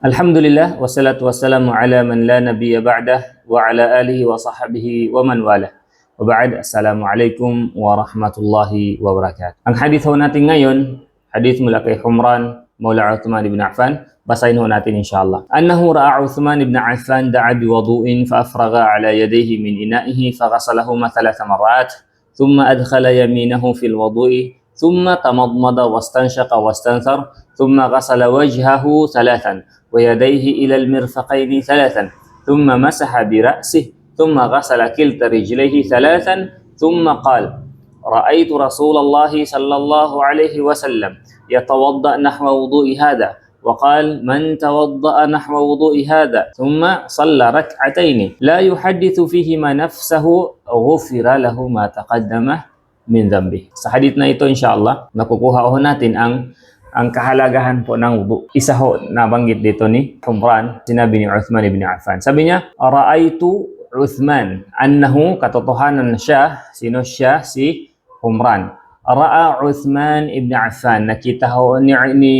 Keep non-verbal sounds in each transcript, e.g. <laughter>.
Alhamdulillah, wassalatu wassalamu ala man la nabiyya ba'dah wa ala alihi wa sahbihi wa man wala. Wa ba'd, assalamualaikum warahmatullahi wabarakatuh. Ang hadith ho natin ngayon, hadith mula kay Humran, Maula Uthman ibn Affan, basahin ho natin inshallah. Annahu ra'a Uthman ibn Affan da'a biwudu'in fa afraga ala yadayhi min ina'ihi fa ghasalahuma thalatha marrat, thumma adkhala yaminahu fil wudu'i ثم تمضمض واستنشق واستنثر ثم غسل وجهه ثلاثا ويديه إلى المرفقين ثلاثا ثم مسح برأسه ثم غسل كلتا رجليه ثلاثا ثم قال رأيت رسول الله صلى الله عليه وسلم يتوضأ نحو وضوء هذا. وقال من توضأ نحو وضوء هذا؟ ثم صلى ركعتين. لا يحدث فيهما نفسه غفر له ما تقدم min dhanbi. Sa hadith na ito inshallah, nakukuha ho natin ang ang kahalagahan po ng wudu. Isa ho nabanggit dito ni Humran, sinabi ni Uthman ibn Affan. Sabi niya, Ra'aitu Uthman, annahu katotohanan na siya, sino siya? Si Humran. Ra'a Uthman ibn Affan, nakita ho ni, ni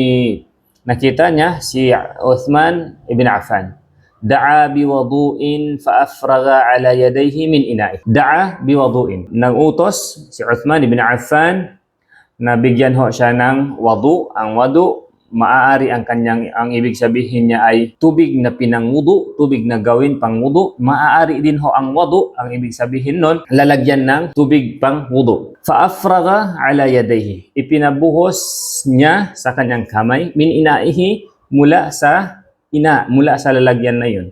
nakita niya si Uthman ibn Affan. Da'a biwadu'in fa'afraga ala yadayhi min ina'i. Da'a biwadu'in. Nag-utos si Uthman ibn Affan na bigyan ho siya ng wadu. Ang wadu, maaari ang kanyang, ang ibig sabihin niya ay tubig na pinangudu, tubig na gawin pang wudu. Maaari din ho ang wadu, ang ibig sabihin nun, lalagyan ng tubig pang wudu. Fa'afraga ala yadayhi. Ipinabuhos niya sa kanyang kamay min ina'ihi mula sa ina mula sa lalagyan na yun.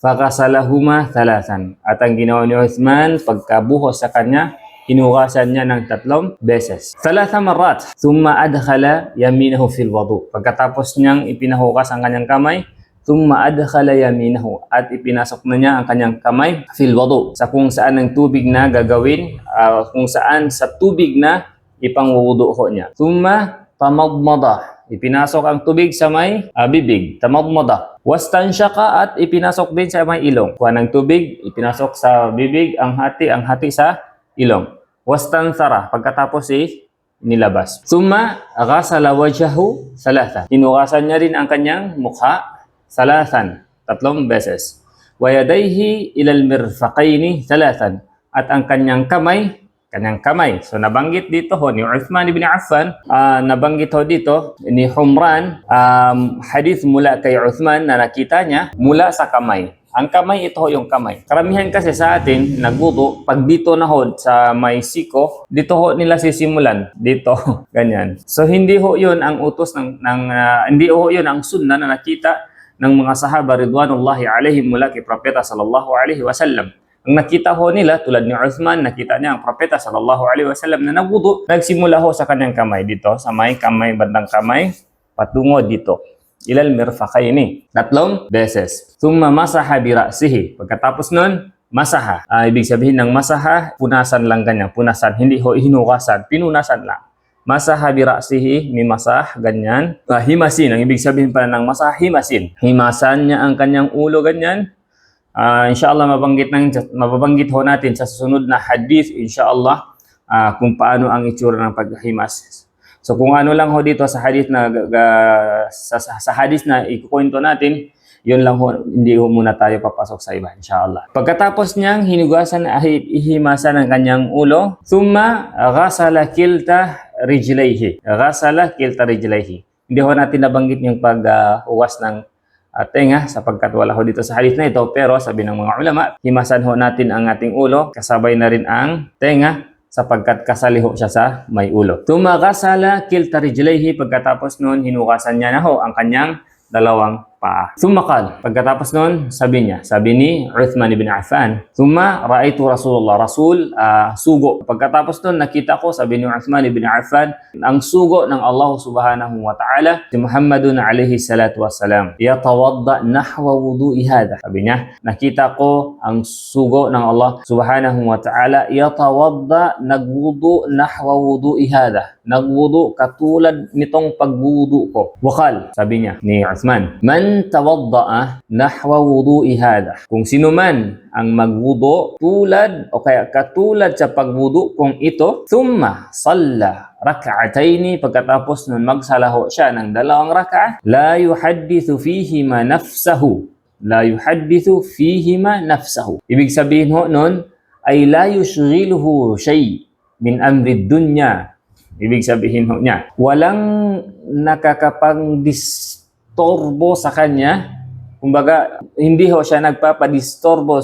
Fakasalahuma thalathan. At ang ginawa ni Uthman, pagkabuhos sa kanya, hinugasan niya ng tatlong beses. Thalatha marat. Thumma adkhala yaminahu fil wadu. Pagkatapos niyang ipinahukas ang kanyang kamay, thumma adkhala yaminahu. At ipinasok na niya ang kanyang kamay fil wadu. Sa kung saan ang tubig na gagawin, ah, kung saan sa tubig na ipangwudu ho niya. Thumma tamadmada. Ipinasok ang tubig sa may ah, bibig, tamadmada. Wastansyaka at ipinasok din sa may ilong. Kuha ng tubig, ipinasok sa bibig, ang hati, ang hati sa ilong. Wastansara, pagkatapos eh, nilabas. Summa, agasala wajhahu salasa. Hinukasan niya rin ang kanyang mukha salasan, tatlong beses. Wayadayhi ilal mirfaqaini salasan. At ang kanyang kamay, kanyang kamay. So nabanggit dito ho ni Uthman ibn Affan, ah, nabanggit ho dito ni Humran, um, hadith mula kay Uthman na nakita niya mula sa kamay. Ang kamay, ito ho yung kamay. Karamihan kasi sa atin, nagbuto, pag dito na ho sa may siko, dito ho nila sisimulan. Dito, <laughs> ganyan. So hindi ho yun ang utos ng, ng ah, hindi ho yun ang sunna na nakita ng mga sahaba ridwanullahi alaihim mula kay Propeta sallallahu alaihi wasallam. Ang nakita ho nila, tulad ni Uthman, nakita niya ang propeta sallallahu alaihi wasallam na nagwudu, nagsimula ho sa kanyang kamay dito, sa may kamay, bandang kamay, patungo dito. Ilal mirfaqaini. Tatlong beses. Thumma masaha bi ra'sihi. Pagkatapos nun, masaha. Ah, ibig sabihin ng masaha, punasan lang ganyan. Punasan. Hindi ho hinukasan. Pinunasan lang. Masaha bi ra'sihi, mimasah, ganyan. Ah, himasin. Ang ibig sabihin pala ng masah, himasin. Himasan niya ang kanyang ulo, ganyan. Ah, inshallah mabanggit ng mababanggit ho natin sa susunod na hadith inshallah ah, kung paano ang itsura ng paghimas. So kung ano lang ho dito sa hadith na ga- sa, sa, hadith na ikukwento natin, yun lang ho, hindi ho muna tayo papasok sa iba inshallah. Pagkatapos niyang hinugasan ay ihimasan ang kanyang ulo, thumma ghasala kilta rijlayhi. Ghasala kilta rijlayhi. Hindi ho natin nabanggit yung paghugas ng at tenga sapagkat wala ho dito sa hadith na ito pero sabi ng mga ulama himasan ho natin ang ating ulo kasabay na rin ang tenga sapagkat kasali ho siya sa may ulo. Tumagasala kilta rijlayhi pagkatapos noon hinukasan niya na ho ang kanyang dalawang paa. Sumakal. Pagkatapos noon, sabi niya, sabi ni Uthman ibn Affan, Summa ra'aytu Rasulullah. Rasul, ah, sugo. Pagkatapos noon, nakita ko, sabi ni Uthman ibn Affan, ang sugo ng Allah subhanahu wa ta'ala, si Muhammadun alayhi salatu wassalam, yatawadda nahwa wudu'i hada. Sabi niya, nakita ko ang sugo ng Allah subhanahu wa ta'ala, yatawadda nagwudu nahwa wudu'i hada. Nagwudu katulad nitong pagwudu ko. Wakal, sabi niya ni Uthman, Man man tawadda'a nahwa wudu'i hada. Kung sino man ang magwudu tulad o kaya katulad sa pagwudu kung ito, thumma salla rak'ataini pagkatapos nun magsalaho siya ng dalawang rak'a, la yuhaddithu fihi ma nafsahu. La yuhaddithu fihi ma nafsahu. Ibig sabihin ho nun ay la yushghiluhu shay min amri dunya. Ibig sabihin ho niya, walang nakakapang-distorbo sa kanya. Kumbaga, hindi ho siya nagpapadistorbo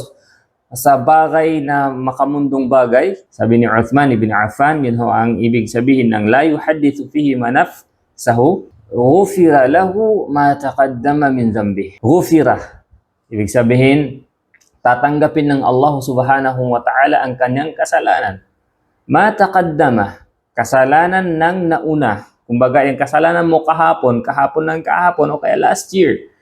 sa bagay na makamundong bagay. Sabi ni Uthman ibn Affan, yun ho ang ibig sabihin ng la yuhaddithu fihi manaf sahu ghufira lahu ma taqaddama min dhanbi. Ghufira. Ibig sabihin, tatanggapin ng Allah subhanahu wa ta'ala ang kanyang kasalanan. Ma taqaddama, kasalanan ng nauna. Kumbaga, yung kasalanan mo kahapon, kahapon ng kahapon, o kaya last year.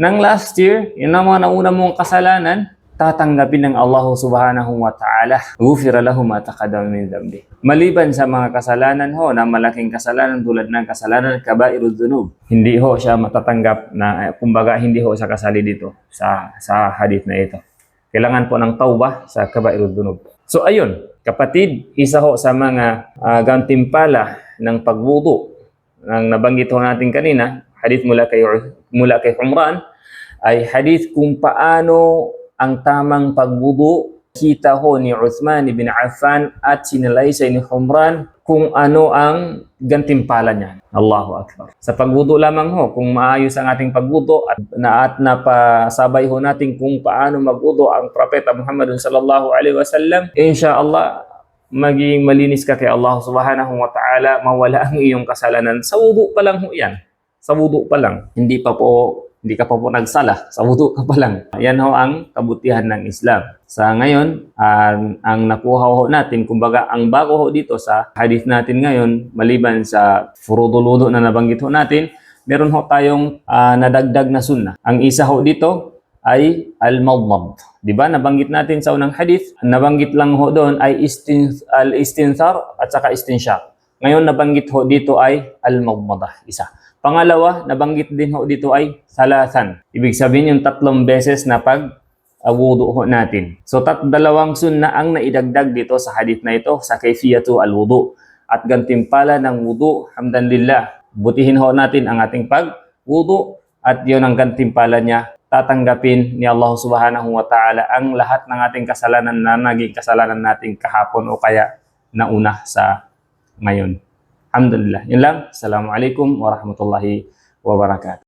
Nang last year, yun ang mga nauna mong kasalanan, tatanggapin ng Allah subhanahu wa ta'ala. Gufira lahu ma taqaddama min dhanbi. Maliban sa mga kasalanan ho, na malaking kasalanan tulad ng kasalanan kabairul dhunub. Hindi ho siya matatanggap na, eh, kumbaga, hindi ho siya kasali dito sa, sa hadith na ito. Kailangan po ng tauba sa kabairul dhunub. So ayun, kapatid, isa ho sa mga ah, gantimpala ng pagwudu ng nabanggit ho natin kanina, hadith mula kay mula kay Umran ay hadith kung paano ang tamang pagwudu kita ho ni Uthman ibn Affan at sinalaysay ni Umran kung ano ang gantimpala niya. Allahu Akbar. Sa pagwudu lamang ho, kung maayos ang ating pagwudu at na at napasabay ho natin kung paano magwudu ang propeta Muhammad sallallahu alaihi wasallam, inshallah maging malinis ka kay Allah subhanahu wa ta'ala, mawala ang iyong kasalanan. Sa wudu pa lang ho yan. Sa wudu pa lang. Hindi pa po, hindi ka pa po nagsala. Sa wudu ka pa lang. Yan ho ang kabutihan ng Islam. Sa ngayon, ang, ang nakuha ho natin, kumbaga ang bago ho dito sa hadith natin ngayon, maliban sa furuduludo na nabanggit ho natin, meron ho tayong ah, nadagdag na sunnah. Ang isa ho dito, ay al-madmad. Di ba? Nabanggit natin sa unang hadith, nabanggit lang ho doon ay istin, al-istinthar at saka istinshaq. Ngayon nabanggit ho dito ay al-madmada, isa. Pangalawa, nabanggit din ho dito ay salasan. Ibig sabihin yung tatlong beses na pag wudu ho natin. So tat dalawang sunna ang naidagdag dito sa hadith na ito sa kayfiyatu al-wudu at gantimpala ng wudu hamdanlillah. Butihin ho natin ang ating pag wudu at yon ang gantimpala niya tatanggapin ni Allah Subhanahu wa Ta'ala ang lahat ng ating kasalanan na naging kasalanan natin kahapon o kaya nauna sa ngayon. Alhamdulillah. Yun lang. Assalamualaikum warahmatullahi wabarakatuh.